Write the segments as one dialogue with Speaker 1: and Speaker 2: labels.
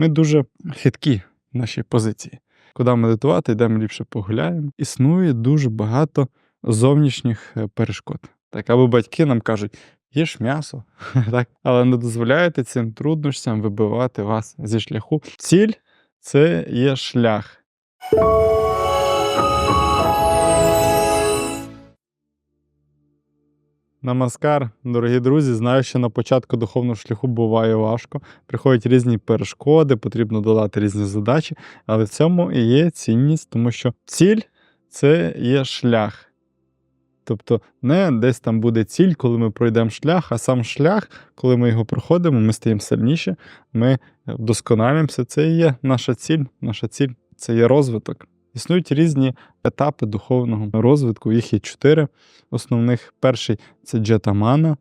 Speaker 1: Ми дуже хиткі в нашій позиції. Куди медитувати, йдемо ліпше погуляємо. Існує дуже багато зовнішніх е, перешкод. Так, або батьки нам кажуть, їж м'ясо, так, але не дозволяєте цим труднощам вибивати вас зі шляху. Ціль це є шлях. Намаскар, дорогі друзі. Знаю, що на початку духовного шляху буває важко. Приходять різні перешкоди, потрібно долати різні задачі, але в цьому і є цінність, тому що ціль це є шлях. Тобто не десь там буде ціль, коли ми пройдемо шлях, а сам шлях, коли ми його проходимо, ми стаємо сильніші, ми вдосконалюємося. Це і є наша ціль. Наша ціль це є розвиток. Існують різні етапи духовного розвитку, їх є чотири основних. Перший це джетамана,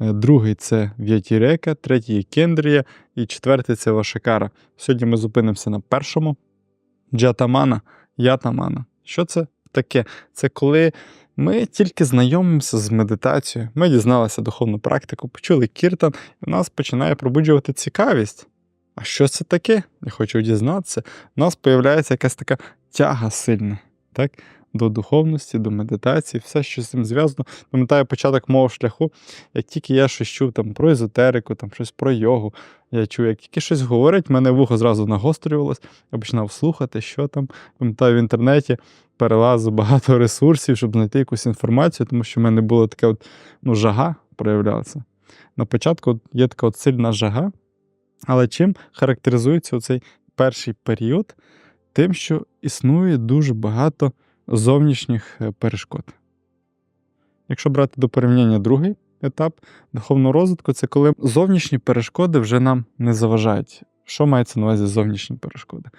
Speaker 1: е, другий це в'ятірека, третій кендрія і четвертий це вашикара. Сьогодні ми зупинимося на першому джатамана, ятамана. Що це таке? Це коли ми тільки знайомимося з медитацією, ми дізналися духовну практику, почули кіртан, і в нас починає пробуджувати цікавість. А що це таке? Я хочу дізнатися. У нас з'являється якась така тяга сильна, так? До духовності, до медитації, все, що з цим зв'язано. Пам'ятаю початок мого шляху, як тільки я щось чув там, про езотерику, там, щось про йогу, я чув, як тільки щось говорять, в мене вухо зразу нагострювалось, я починав слухати, що там. Пам'ятаю, в інтернеті перелазив багато ресурсів, щоб знайти якусь інформацію, тому що в мене була така от, ну, жага проявлялася. На початку є така от сильна жага, але чим характеризується цей перший період? Тим, що існує дуже багато зовнішніх е, перешкод. Якщо брати до порівняння другий етап духовного розвитку, це коли зовнішні перешкоди вже нам не заважають. Що мається на увазі зовнішні перешкоди?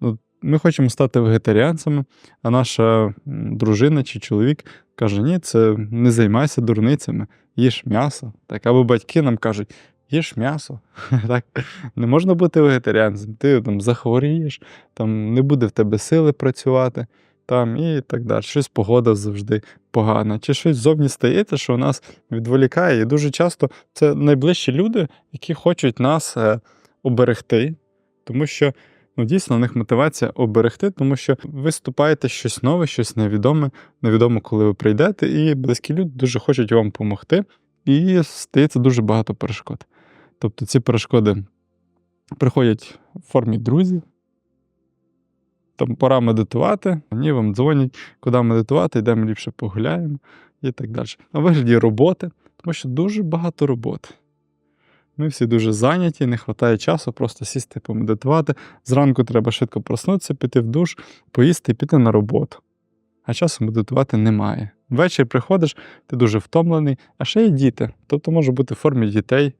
Speaker 1: Ну, Ми хочемо стати вегетаріанцями, а наша дружина чи чоловік каже: ні, це не займайся дурницями, їж м'ясо. Так, або батьки нам кажуть, їж м'ясо. Так, не можна бути вегетаріанцем, ти там захворієш, там не буде в тебе сили працювати, там і так далі. Щось погода завжди погана, чи щось зовні стається, що нас відволікає. І дуже часто це найближчі люди, які хочуть нас е, оберегти, тому що. Ну, дійсно, у них мотивація оберегти, тому що ви вступаєте щось нове, щось невідоме, невідомо, коли ви прийдете, і близькі люди дуже хочуть вам допомогти, і стається дуже багато перешкод. Тобто ці перешкоди приходять в формі друзів. Там пора медитувати, вони вам дзвонять, куди медитувати, йдемо ліпше погуляємо і так далі. На вигляді роботи, тому що дуже багато роботи. Ми всі дуже зайняті, не вистачає часу просто сісти помедитувати. Зранку треба швидко проснутися, піти в душ, поїсти і піти на роботу. А часу медитувати немає. Ввечері приходиш, ти дуже втомлений, а ще є діти. Тобто може бути в формі дітей.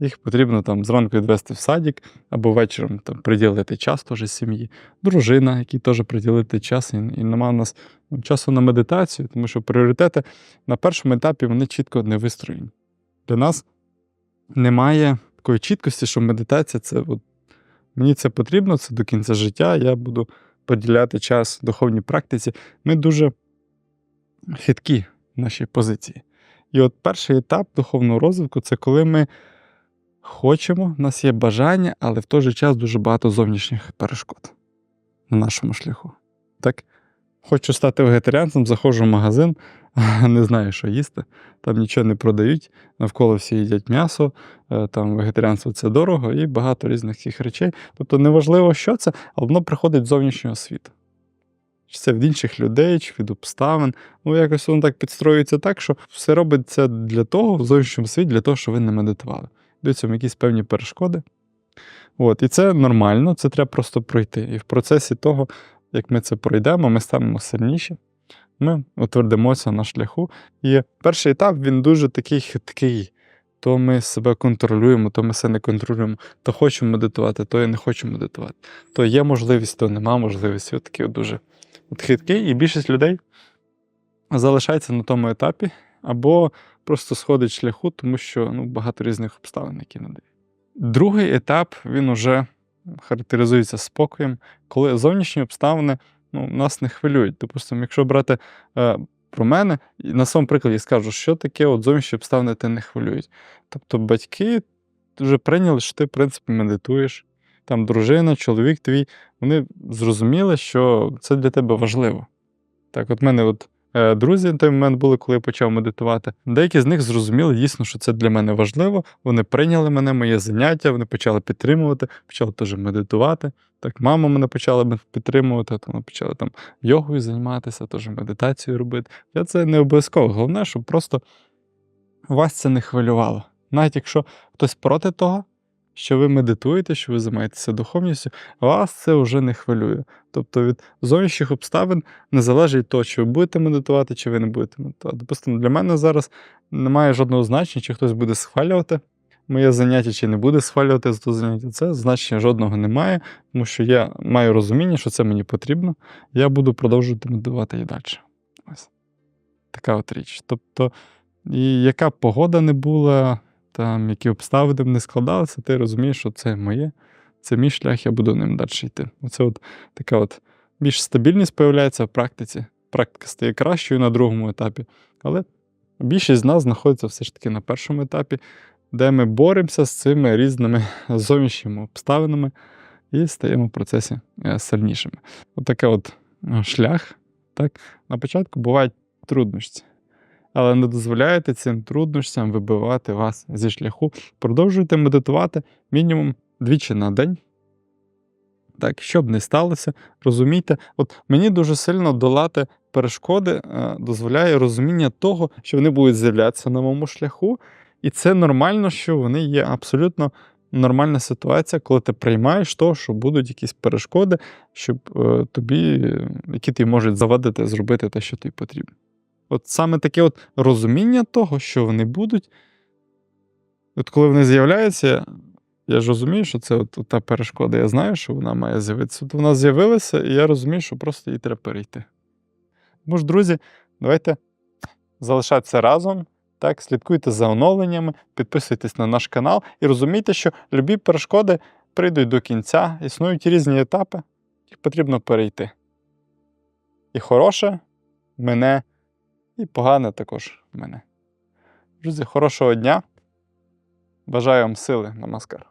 Speaker 1: Їх потрібно там зранку відвести в садик, або вечором там, приділити час теж сім'ї. Дружина, якій теж приділити час, і, і немає у нас ну, часу на медитацію, тому що пріоритети на першому етапі вони чітко не вистроєні. Для нас немає такої чіткості, що медитація це от, мені це потрібно, це до кінця життя. Я буду поділяти час духовній практиці. Ми дуже хиткі в нашій позиції. І от перший етап духовного розвитку це коли ми хочемо, в нас є бажання, але в той же час дуже багато зовнішніх перешкод на нашому шляху. Так? Хочу стати вегетаріанцем, заходжу в магазин, не знаю, що їсти, там нічого не продають, навколо всі їдять м'ясо, е, там вегетаріанство це дорого і багато різних цих речей. Тобто неважливо, що це, але воно приходить з зовнішнього світу. Чи це від інших людей, чи від обставин. Ну, якось воно так підстроюється так, що все робиться для того, в зовнішньому світі, для того, щоб ви не медитували. Цього якісь певні перешкоди. От, І це нормально, це треба просто пройти. І в процесі того, як ми це пройдемо, ми станемо сильніші, ми утвердимося на шляху. І перший етап він дуже такий хиткий. То ми себе контролюємо, то ми себе не контролюємо, то хочемо медитувати, то я не хочу медитувати. То є можливість, то нема можливості. От такий от дуже от хиткий, і більшість людей залишається на тому етапі, або просто сходить шляху, тому що ну, багато різних обставин, які надають. Другий етап він уже характеризується спокоєм, коли зовнішні обставини ну, нас не хвилюють. Допустимо, якщо брати е, про мене, і на своєму прикладі скажу, що таке от зовнішні обставини те не хвилюють. Тобто батьки вже прийняли, що ти, в принципі, медитуєш, там дружина, чоловік твій, вони зрозуміли, що це для тебе важливо. Так, от мене от друзі на той момент були, коли я почав медитувати. Деякі з них зрозуміли дійсно, що це для мене важливо. Вони прийняли мене, моє заняття, вони почали підтримувати, почали теж медитувати. Так, мама мене почала підтримувати, то вони почали там йогою займатися, теж медитацію робити. Я це не обов'язково. Головне, щоб просто вас це не хвилювало. Навіть якщо хтось проти того, що ви медитуєте, що ви займаєтеся духовністю, вас це вже не хвилює. Тобто від зовнішніх обставин не залежить того, чи ви будете медитувати, чи ви не будете медитувати. Допустимо, для мене зараз немає жодного значення, чи хтось буде схвалювати моє заняття, чи не буде схвалювати за то заняття. Це значення жодного немає, тому що я маю розуміння, що це мені потрібно. Я буду продовжувати медитувати і далі. Ось така от річ. Тобто, і яка погода не була, там, які обставини б не складалися, ти розумієш, що це моє, це мій шлях, я буду ним далі йти. Оце от така от більш стабільність появляється в практиці. Практика стає кращою на другому етапі. Але більшість з нас знаходиться все ж таки на першому етапі, де ми боремося з цими різними зовнішніми обставинами і стаємо в процесі е, сильнішими. Отаке от е, шлях. Так? На початку бувають труднощі. Але не дозволяйте цим труднощам вибивати вас зі шляху. Продовжуйте медитувати мінімум двічі на день. Так, що б не сталося, розумійте, от мені дуже сильно долати перешкоди е, дозволяє розуміння того, що вони будуть з'являтися на моєму шляху, і це нормально, що вони є абсолютно нормальна ситуація, коли ти приймаєш то, що будуть якісь перешкоди, щоб е, тобі, які тобі можуть завадити зробити те, що тобі потрібно. От саме таке от розуміння того, що вони будуть. От коли вони з'являються, я ж розумію, що це от, та перешкода. Я знаю, що вона має з'явитися. От вона з'явилася, і я розумію, що просто її треба перейти. Тому ж, друзі, давайте залишатися разом. Так, слідкуйте за оновленнями, підписуйтесь на наш канал і розумійте, що любі перешкоди прийдуть до кінця, існують різні етапи, їх потрібно перейти. І хороше мене, і погане також мене. Друзі, хорошого дня. Бажаю вам сили, намаскар.